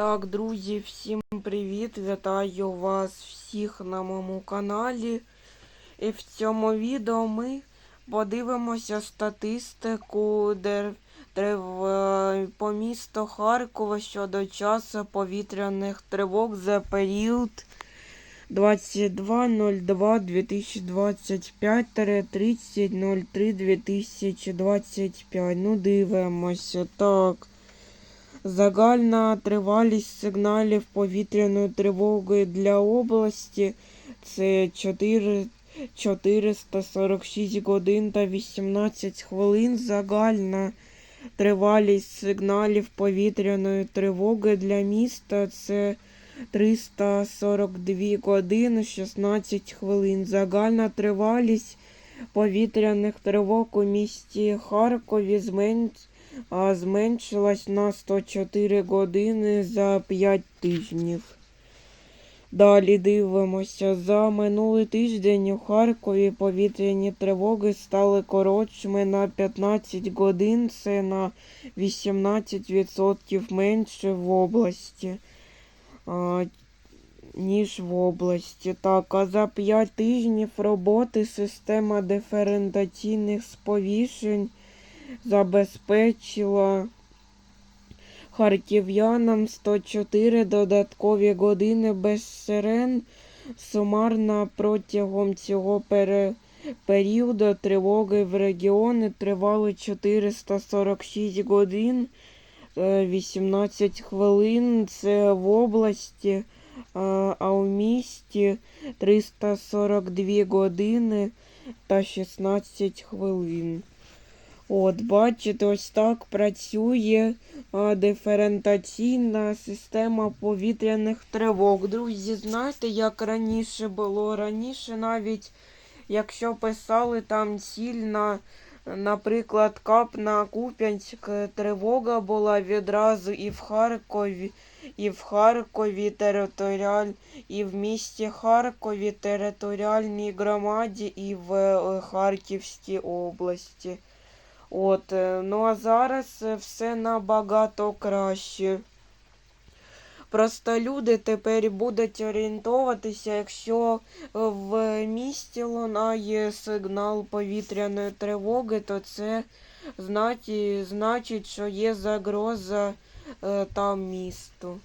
Так, друзі, всім привіт! Вітаю вас всіх на моєму каналі. І в цьому відео ми подивимося статистику е, по місту Харкова щодо часу повітряних тривог за період 22.02.2025-30.03.2025. Ну, дивимося. Так. Загальна тривалість сигналів повітряної тривоги для області це 4, 446 годин та 18 хвилин. Загальна тривалість сигналів повітряної тривоги для міста це 342 години 16 хвилин. Загальна тривалість повітряних тривог у місті Харкові зменш а зменшилась на 104 години за 5 тижнів. Далі дивимося. За минулий тиждень у Харкові повітряні тривоги стали коротшими на 15 годин. Це на 18% менше в області, а, ніж в області. Так, а за 5 тижнів роботи система диференційних сповіщень забезпечила харків'янам 104 додаткові години без сирен. Сумарно протягом цього пере... періоду тривоги в регіоні тривали 446 годин, е, 18 хвилин. Це в області, а а у місті 342 години та 16 хвилин. От, бачите, ось так працює а, диференційна система повітряних тривог. Друзі, знаєте, як раніше було? Раніше навіть, якщо писали там ціль на, наприклад, кап на Куп'янськ, тривога була відразу і в Харкові, і в Харкові територіаль, і в місті Харкові територіальній громаді, і в е, Харківській області. От, е, ну а зараз е, все набагато краще. Просто люди тепер будуть орієнтуватися, якщо е, в місті лунає сигнал повітряної тривоги, то це значить, що є загроза там місту.